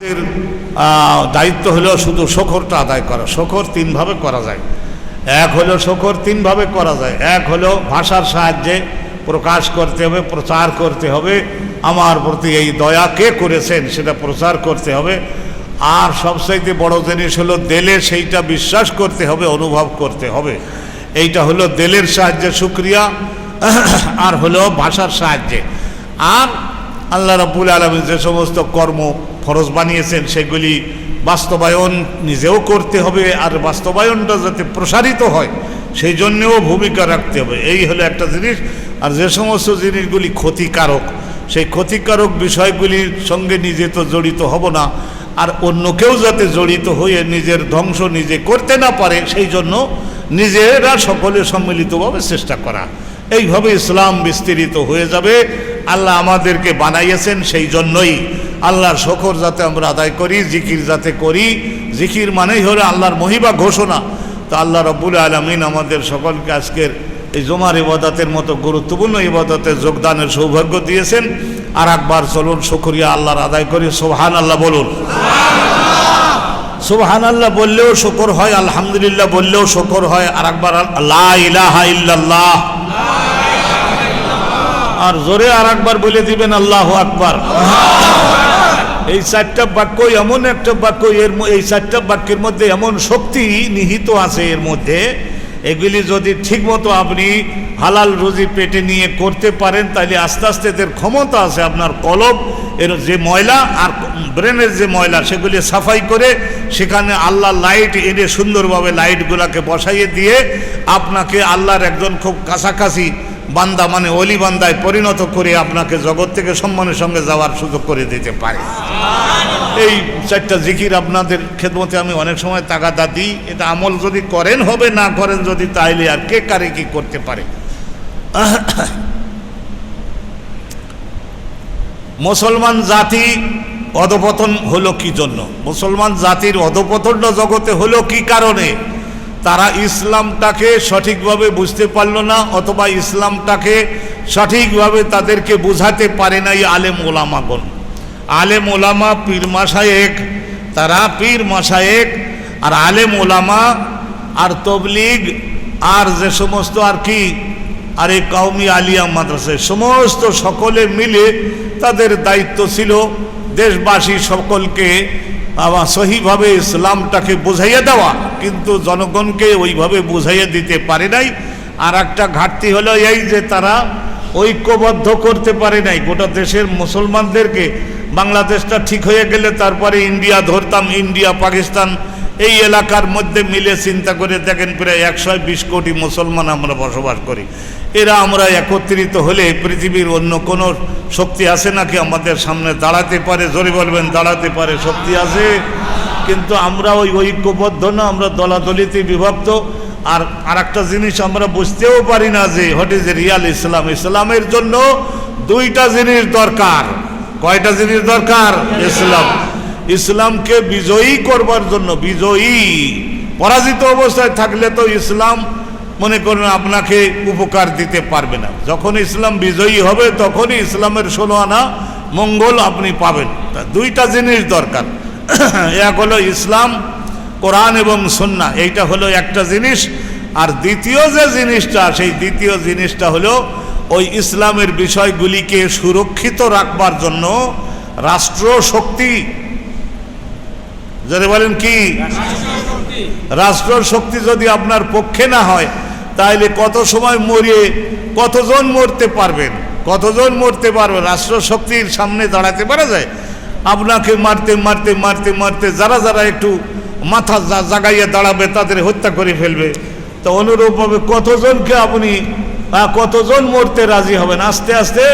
আহ, দায়িত্ব হলো শুধু শকরটা আদায় করা। শকর তিনভাবে করা যায়। এক হলো শকর তিনভাবে করা যায়। এক হলো ভাষার সাহায্যে প্রকাশ করতে হবে প্রচার করতে হবে। আমার প্রতি এই দয়া কে করেছেন সেটা প্রচার করতে হবে। আর সবচাইতে বড় জিনিস হলো দেলে সেইটা বিশ্বাস করতে হবে অনুভব করতে হবে। এইটা হলো দেলের সাহায্যে সুক্রিয়া আর হলো ভাষার সাহায্যে। আর আল্লাহ রাব্বুল আলমী যে সমস্ত কর্ম ফরজ বানিয়েছেন, সেগুলি বাস্তবায়ন নিজেও করতে হবে আর বাস্তবায়নটা যাতে প্রসারিত হয়, সেই জন্যেও ভূমিকা রাখতে হবে। এই হলো একটা জিনিস। আর যে সমস্ত জিনিসগুলি ক্ষতিকারক, সেই ক্ষতিকারক বিষয়গুলির সঙ্গে নিজে তো জড়িত হব না। আর অন্য কেউ যাতে জড়িত হয়ে নিজের ধ্বংস নিজে করতে না পারে, সেই জন্য নিজেরা সকলে সম্মিলিতভাবে চেষ্টা করা। এইভাবে ইসলাম বিস্তৃত হয়ে যাবে। আল্লাহ আমাদেরকে বানাইয়েছেন সেই জন্যই। আল্লাহর শকর যাতে আমরা আদায় করি, জিকির যাতে করি। জিকির মানেই হলো আল্লাহর মহিবা ঘোষণা। তো আল্লাহ রব্বুল আলমিন আমাদের সকলকে আজকের এই জমার ইবাদতের মতো গুরুত্বপূর্ণ ইবাদতে যোগদানের সৌভাগ্য দিয়েছেন। আর একবার চলুন, শুক্রিয়া আল্লাহর আদায় করি। সোহান আল্লাহ বলুন। সুবহান আল্লাহ বললেও শকর হয়, আলহামদুলিল্লাহ বললেও শকর হয়। আর একবার লা ইলাহা ইল্লাল্লাহ। আর জোরে আর একবার বলে দিবেন, আল্লাহ আকবার। এই চারটা বাক্য এমন একটা বাক্য এর এই চারটা বাক্যের মধ্যে এমন শক্তি নিহিত আছে এর মধ্যে, এগুলি যদি ঠিকমতো আপনি হালাল রুজি পেটে নিয়ে করতে পারেন, তাহলে আস্তে আস্তে এদের ক্ষমতা আছে, আপনার কলব, এর যে ময়লা আর ব্রেনের যে ময়লা, সেগুলি সাফাই করে সেখানে আল্লাহ লাইট এনে সুন্দরভাবে লাইটগুলোকে বসাইয়ে দিয়ে আপনাকে আল্লাহর একজন খুব কাছাকাছি বান্দা মানে অলি বান্দায় পরিণত করে আপনাকে জগৎ থেকে সম্মানের সঙ্গে যাওয়ার সুযোগ করে দিতে পারে। এই চারটা জিকির আপনাদের খেদমতে আমি অনেক সময় তাগাদা দিই। এটা আমল যদি করেন, হবে না করেন যদি, তাইলে আর কে কারে কি করতে পারে? মুসলমান জাতি অধপতন হলো কি জন্য? মুসলমান জাতির অধপতনটা জগতে হলো কি কারণে? তারা ইসলামটাকে সঠিকভাবে বুঝতে পারল না, অথবা ইসলামটাকে সঠিকভাবে তাদেরকে বুঝাতে পারে নাই আলেম ওলামাগণ। আলেম ওলামা পীর মাসায়েক তারা পীর মাসায়েক আর আলেম ওলামা, আর তবলিগ, আর যে সমস্ত আর কি, আর এই কাউমি আলিয়া মাদ্রাসায় সমস্ত সকলে মিলে তাদের দায়িত্ব ছিল দেশবাসী সকলকে আবার সহিভাবে ইসলামটাকে বুঝাইয়ে দেওয়া। কিন্তু জনগণকে ওইভাবে বুঝাইয়ে দিতে পারে নাই। আর একটা ঘাটতি হলো এই যে তারা ঐক্যবদ্ধ করতে পারে নাই। গোটা দেশের মুসলমানদেরকে বাংলাদেশটা ঠিক হয়ে গেলে তারপরে ইন্ডিয়া ধরতাম, ইন্ডিয়া, পাকিস্তান এই এলাকার মধ্যে মিলে চিন্তা করে দেখেন প্রায় একশো বিশ কোটি মুসলমান আমরা বসবাস করি। এরা আমরা একত্রিত হলে পৃথিবীর অন্য কোনো শক্তি আছে নাকি আমাদের সামনে দাঁড়াতে পারে? জোরে বলবেন, দাঁড়াতে পারে, শক্তি আছে। কিন্তু আমরা ওই ঐক্যবদ্ধ না, আমরা দলাদলিতে বিভক্ত। আর আর একটা জিনিস আমরা বুঝতেও পারি না যে, হোয়াট ইজ রিয়াল ইসলাম? ইসলামের জন্য দুইটা জিনিস দরকার। কয়টা জিনিস দরকার? ইসলাম। ইসলামকে বিজয়ী করবার জন্য, বিজয়ী, পরাজিত অবস্থায় থাকলে তো ইসলাম মনে করুন আপনাকে উপকার দিতে পারবে না। যখন ইসলাম বিজয়ী হবে, তখনই ইসলামের ষোলো আনা মঙ্গল আপনি পাবেন। তা দুইটা জিনিস দরকার। এক হলো ইসলাম, কোরআন এবং সন্না, এইটা হলো একটা জিনিস। আর দ্বিতীয় যে জিনিসটা, সেই দ্বিতীয় জিনিসটা হলো ওই ইসলামের বিষয়গুলিকে সুরক্ষিত রাখবার জন্য রাষ্ট্র শক্তি যদি বলেন কি? রাষ্ট্র শক্তি যদি আপনার পক্ষে না হয় তাহলে কত সময় মরিয়ে কতজন মরতে পারবেন? কতজন মরতে পারবেন? রাষ্ট্র শক্তির সামনে দাঁড়াতে পারা যায়? আপনাকে মারতে মারতে মারতে মারতে যারা যারা একটু মাথা জাগাইয়ে দাঁড়াবে, তাদের হত্যা করে ফেলবে। তো অনুরূপভাবে কতজনকে আপনি কতজন মরতে রাজি হবেন? আস্তে আস্তে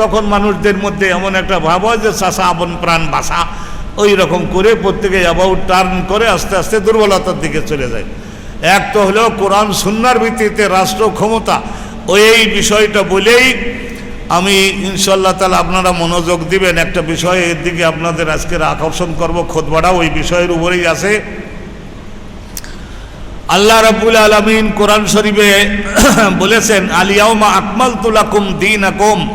তখন মানুষদের মধ্যে এমন একটা ভাব হয় যে চাষা আপন প্রাণ বাসা। ওই রকম করে প্রত্যেকে অ্যাবাউট টার্ন করে আস্তে আস্তে দুর্বলতার দিকে চলে যায়। এক তো হলেও কোরআন সুন্নার ভিত্তিতে রাষ্ট্র ক্ষমতা। ওই এই বিষয়টা বলেই আমি ইনশাল্লাহ তালা আপনারা মনোযোগ দিবেন। একটা বিষয়ের দিকে আপনাদের আজকের আকর্ষণ করব খোদবাটা ওই বিষয়ের উপরেই আছে। আল্লাহ রাব্বুল আলমিন কোরআন শরীফে বলেছেন আলিয়াউমা আকমাল তুলাকুম দিন আকম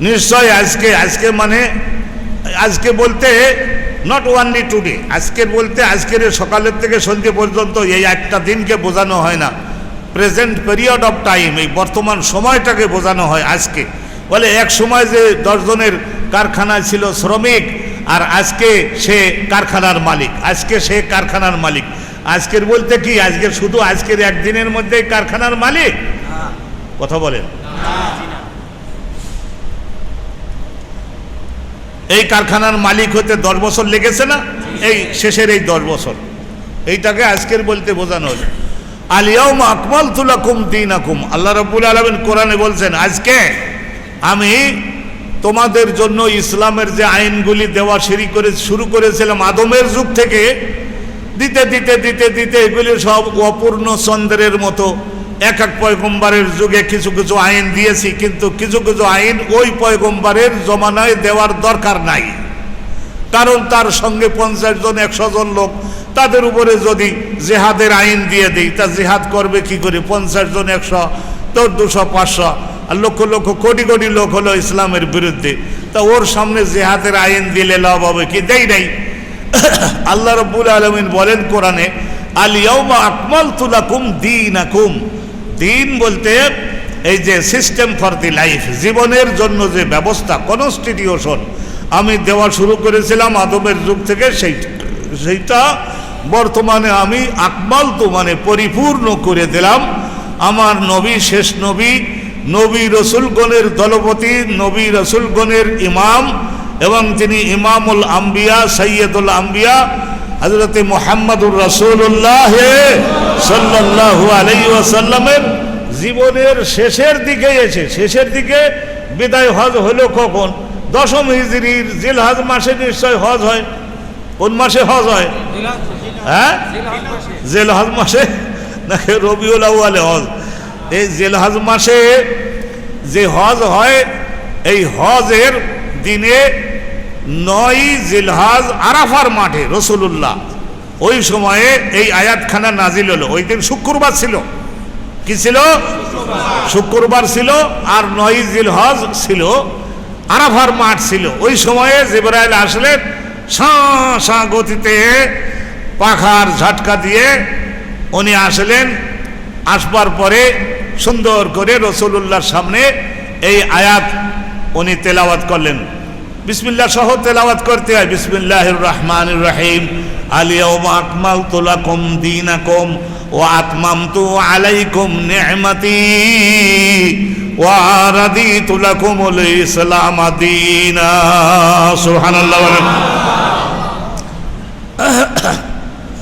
নিশ্চয় আজকে আজকে মানে আজকে বলতে নট ওনলি টুডে আজকের বলতে আজকের সকালের থেকে সন্ধ্যে পর্যন্ত এই একটা দিনকে বোঝানো হয় না। প্রেজেন্ট পিরিয়ড অফ টাইম এই বর্তমান সময়টাকে বোঝানো হয় আজকে। বলে এক সময় যে দশজনের কারখানা ছিল শ্রমিক আর আজকে সে কারখানার মালিক আজকে সে কারখানার মালিক। আজকের বলতে কি আজকে শুধু আজকের একদিনের মধ্যে কারখানার মালিক? কথা বলেন। এই কারখানার মালিক হতে দশ বছর লেগেছে না? এই শেষের এই দশ বছর। এইটাকে আজকের বলতে বোঝানো হলো। আলিয়াউম আকমাল তুলাকুম দিন আকুম আল্লাহ রব্বুল আলমিন কোরআনে বলছেন, আজকে আমি তোমাদের জন্য ইসলামের যে আইনগুলি দেওয়া শুরু করে শুরু করেছিলাম, আদমের যুগ থেকে, দিতে দিতে দিতে দিতে এগুলি সব অপূর্ণ চন্দ্রের মতো। এক এক পয়গম্বারের যুগে কিছু কিছু আইন দিয়েছি, কিন্তু কিছু কিছু আইন ওই পয়গম্বারের জমানায় দেওয়ার দরকার নাই। কারণ তার সঙ্গে পঞ্চাশ জন, একশো জন লোক, তাদের উপরে যদি জেহাদের আইন দিয়ে দিই, তা জেহাদ করবে কি করে? পঞ্চাশ জন, একশো তোর দুশো, পাঁচশো, আর লক্ষ লক্ষ, কোটি কোটি লোক হলো ইসলামের বিরুদ্ধে। তা ওর সামনে জেহাদের আইন দিলে লাভ হবে কি? দেই নাই। আল্লাহ রব্বুল আলমিন বলেন কোরআনে আলিয়াউমা আকমাল তুলাকুম দিন আকুম দিন বলতে এই যে সিস্টেম ফর দি লাইফ জীবনের জন্য যে ব্যবস্থা কনস্টিটিউশন আমি দেওয়া শুরু করেছিলাম আদমের যুগ থেকে সেই সেইটা বর্তমানে আমি আকমাল তো মানে পরিপূর্ণ করে দিলাম। আমার নবী, শেষ নবী নবী রসুলগণের দলপতি, নবী রসুলগণের ইমাম এবং তিনি ইমামুল আম্বিয়া সৈয়দুল আম্বিয়া হজরত মোহাম্মদুর রসুল্লাহ সাল্লাহু জীবনের শেষের দিকে এসে, শেষের দিকে বিদায় হজ হলো কখন? দশম হিজড়ির জিলহাজ মাসে নিশ্চয় হজ হয়। কোন মাসে হজ হয়? হ্যাঁ? জেলহাজ মাসে? নাকি রবিউল আউয়ালে হজ? এই জেলহাজ মাসে যে হজ হয়, এই হজের দিনে নয় জিলহাজ আরাফার মাঠে, রসুলুল্লাহ। ওই সময়ে এই আয়াতখানা নাজিল হলো। ওই দিন শুক্রবার ছিল। কি ছিল? শুক্রবার ছিল আর নয় জিলহজ ছিল। আরাফার মাঠ ছিল। ওই সময়ে জিব্রাইল আসলেন সাঁ গতিতে পাখার ঝটকা দিয়ে উনি আসলেন। আসবার পরে সুন্দর করে রসুল্লাহর সামনে এই আয়াত উনি তেলাওয়াত করলেন। বিসমিল্লাহ সহ তেলাওয়াত করতে হয়। বিসমিল্লাহ রহমান রহিম। আলিয়াউম আকমালতু লাকুম দীনাকুম ওয়া আতমামতু আলাইকুম নি'মাতি ওয়া রাদিতু লাকুমুল ইসলাম দীনা। সুবহানাল্লাহ বলেন।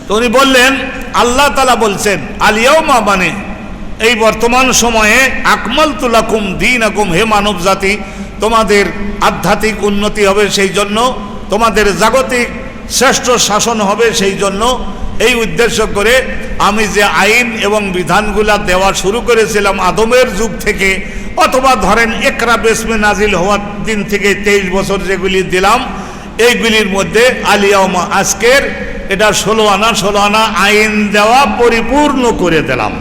তো উনি বললেন, আল্লাহ তালা বলছেন আলিয়াউমা মানে এই বর্তমান সময়ে আকমাল তুলাকুম দিন আকুম হে মানব জাতি তোমাদের আধ্যাত্মিক উন্নতি হবে সেই জন্য, তোমাদের জাগতিক শ্রেষ্ঠ শাসন হবে সেই জন্য। এই উদ্দেশ্য করে আমি যে আইন এবং বিধানগুলা দেওয়া শুরু করেছিলাম আদমের যুগ থেকে, অথবা ধরেন একরা বেসমে নাজিল হওয়ার দিন থেকে তেইশ বছর যেগুলি দিলাম, এইগুলির মধ্যে আলিয়াউমা আজকের, এটা ষোলো আনা ষোলো আনা আইন দেওয়া পরিপূর্ণ করে দিলাম।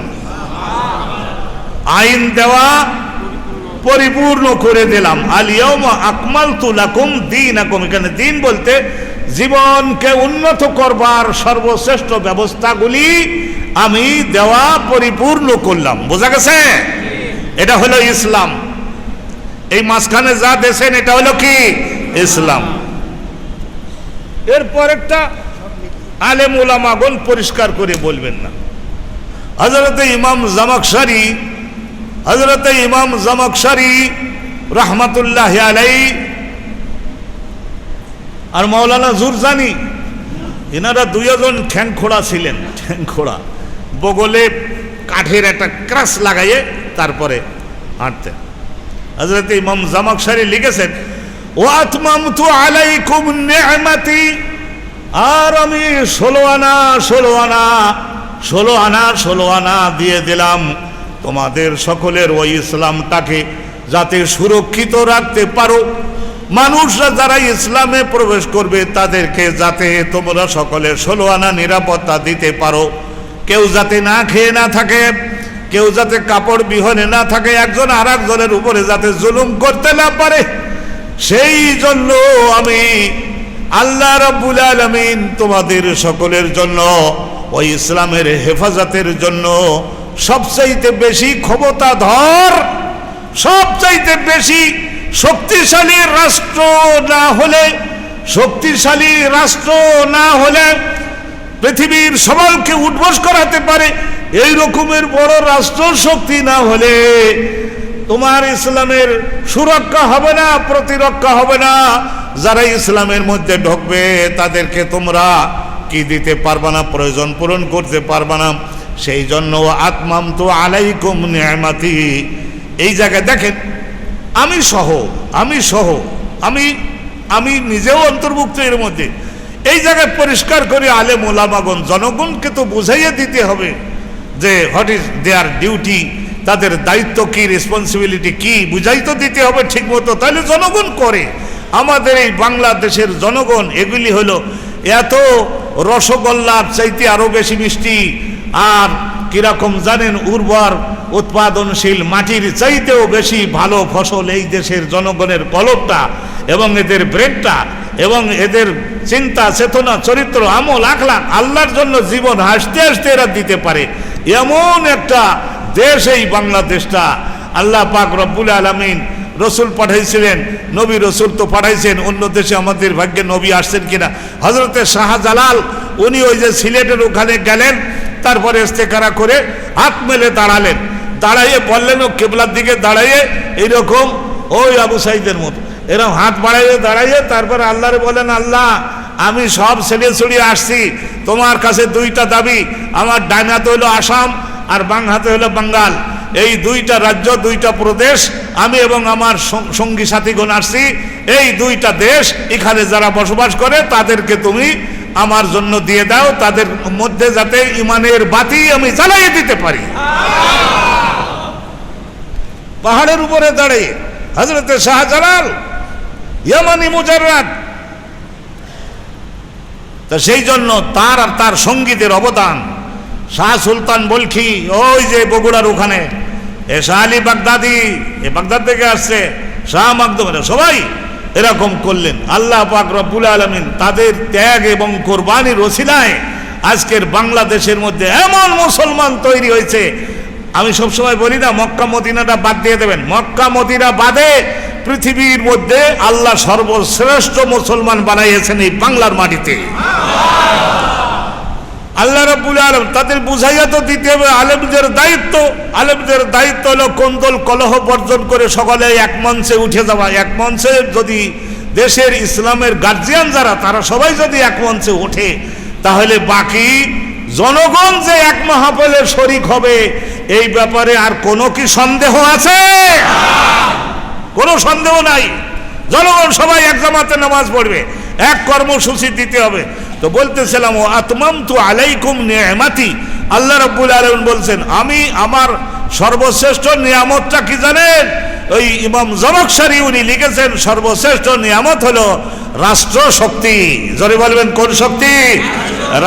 আইন দেওয়া পরিপূর্ণ করে দিলাম। আলিয়াউমা আকমাল তুলাকুম দিন আকুম এখানে দিন বলতে জীবনকে উন্নত করবার সর্বশ্রেষ্ঠ ব্যবস্থাগুলি আমি দেওয়া পরিপূর্ণ করলাম। বোঝা গেছে? এটা হলো ইসলাম। এই মাঝখানে যা দেশেন এটা হলো কি? ইসলাম। এরপর একটা আলেম উলামাগন পরিষ্কার করে বলবেন না। হজরতে ইমাম জামাকসারি হজরতে ইমাম জামাকসারি রহমতুল্লাহ আলাই আর মৌলানা জুরজানি এনারা দুইজন ঠ্যাং খোড়া ছিলেন ঠ্যাং খোড়া বগলে কাঠের একটা ক্রাশ লাগাইয়ে তারপরে হাঁটতেন। হজরত ইমাম জামাকসারি লিখেছেন, ও আতমাম তু আলাইকুম নেমাতি, আর আমি ষোলো আনা ষোলো আনা ষোলো আনা ষোলো আনা দিয়ে দিলাম। তোমাদের সকলের ওই ইসলামটাকে যাতে সুরক্ষিত রাখতে পারো। মানুষরা যারা ইসলামে প্রবেশ করবে, তাদেরকে যাতে তোমরা সকলের ষোলো আনা নিরাপত্তা দিতে পারো। কেউ যাতে না খেয়ে না থাকে, কেউ যাতে কাপড় বিহনে না থাকে, একজন আর একজনের উপরে যাতে জুলুম করতে না পারে। সেই জন্য আমি আল্লাহ রাব্বুল আলামিন তোমাদের সকলের জন্য, ওই ইসলামের হেফাজতের জন্য সবচাইতে বেশি ক্ষমতাধর, সবচাইতে বেশি শক্তিশালী রাষ্ট্র না হলে, শক্তিশালী রাষ্ট্র না হলে পৃথিবীর সবাইকে উদ্বোস করাতে পারে এই রকমের বড় রাষ্ট্র শক্তি না হলে। তোমার ইসলামের সুরক্ষা হবে না, প্রতিরক্ষা হবে না। যারা ইসলামের মধ্যে ঢুকবে, তাদেরকে তোমরা কি দিতে পারবা না, প্রয়োজন পূরণ করতে পারবা না। সেই জন্য আত্মাম তো আলাইকুম নিয়ামাতি। এই জায়গায় দেখেন, আমি সহ আমি সহ, আমি আমি নিজেও অন্তর্ভুক্ত এর মধ্যে। এই জায়গায় পরিষ্কার করে আলে মোলামাগন জনগণকে তো বুঝাইয়ে দিতে হবে যে হোয়াট ইজ দেয়ার ডিউটি তাদের দায়িত্ব কি রেসপন্সিবিলিটি কি, বুঝাই তো দিতে হবে ঠিক মতো তাহলে জনগণ করে। আমাদের এই বাংলাদেশের জনগণ, এগুলি হলো এত রসগোল্লার চাইতে আরও বেশি মিষ্টি আর কীরকম জানেন উর্বর উৎপাদনশীল মাটির চাইতেও বেশি ভালো ফসল এই দেশের জনগণের কলবটা এবং এদের ব্রেনটা এবং এদের চিন্তা, চেতনা, চরিত্র, আমল, আখলাখ আল্লাহর জন্য জীবন হাসতে হাসতে এরা দিতে পারে। এমন একটা দেশ এই বাংলাদেশটা। আল্লাহ পাক রব্বুল আলমিন রসুল পাঠাইছিলেন, নবী রসুল তো পাঠাইছেন, অন্য দেশে আমাদের ভাগ্যে নবী আসছেন কিনা? হজরতে শাহজালাল, উনি ওই যে সিলেটের ওখানে গেলেন তারপরে ইস্তেকারা করে হাত মেলে দাঁড়ালেন। দাঁড়াইয়ে বললেন, ও কেবলার দিকে দাঁড়াইয়ে, এইরকম ওই আবু সাইদের মতো। এরকম হাত বাড়াইয়ে দাঁড়াইয়ে তারপরে আল্লাহরে বলেন, আল্লাহ, আমি সব ছেলে ছড়িয়ে আসছি। তোমার কাছে দুইটা দাবি, আমার ডান হাতে হলো আসাম আর বাং হাতে হলো বাঙ্গাল। এই দুইটা রাজ্য, দুইটা প্রদেশ, আমি এবং আমার সঙ্গী সাথীগণ আসছি। এই দুইটা দেশ, এখানে যারা বসবাস করে, তাদেরকে তুমি আমার জন্য দিয়ে দাও, তাদের মধ্যে যাতে ইমানের বাতি আমি জ্বালাইয়ে দিতে পারি। পাহাড়ের উপরে দাঁড়িয়ে হজরতে শাহজালাল, ইয়ামানি মুজাররাত তা সেই জন্য তার আর তার সঙ্গীতের অবদান। শাহ সুলতান বলখি, ওই যে বগুড়ার ওখানে, এ শাহ আলী বাগদাদি, এ বাগদাদ থেকে আসছে, শাহ মাকদুম সবাই এরকম করলেন। আল্লাহ পাক রব্বুল আলমিন তাদের ত্যাগ এবং কোরবানির ওসিলায় আজকের বাংলাদেশের মধ্যে এমন মুসলমান তৈরি হয়েছে। আমি সবসময় বলি না, মক্কা মদিনাটা বাদ দিয়ে দেবেন। মক্কা মদিনা বাদে পৃথিবীর মধ্যে আল্লাহ সর্বশ্রেষ্ঠ মুসলমান বানাইয়েছেন এই বাংলার মাটিতে। আল্লাহ রাব্বুল আলম তাদের বুঝাইয়া তো দিতে হবে, আলেমদের দায়িত্ব। আলেমদের দায়িত্ব হলো কোন্দল কলহ বর্জন করে সকলে এক মঞ্চে উঠে যাওয়া। এক মঞ্চে যদি দেশের ইসলামের গার্জিয়ান যারা, তারা সবাই যদি এক মঞ্চে ওঠে, তাহলে বাকি জনগণ যে এক মহাপলের শরিক হবে, এই ব্যাপারে আর কোনো কি সন্দেহ আছে? কোনো সন্দেহ নাই। জনগণ সবাই এক জামাতে নামাজ পড়বে, এক কর্মসূচি দিতে হবে। তো বলতেছিলাম, ও আতমাম তু আলাইকুম নিয়ামাতি। আল্লাহ রব্বুল আলম বলছেন, আমি আমার সর্বশ্রেষ্ঠ নিয়ামতটা কি জানেন? ওই ইমাম জমক সারি উনি লিখেছেন, সর্বশ্রেষ্ঠ নিয়ামত হলো রাষ্ট্র শক্তি জরে বলবেন, কোন শক্তি?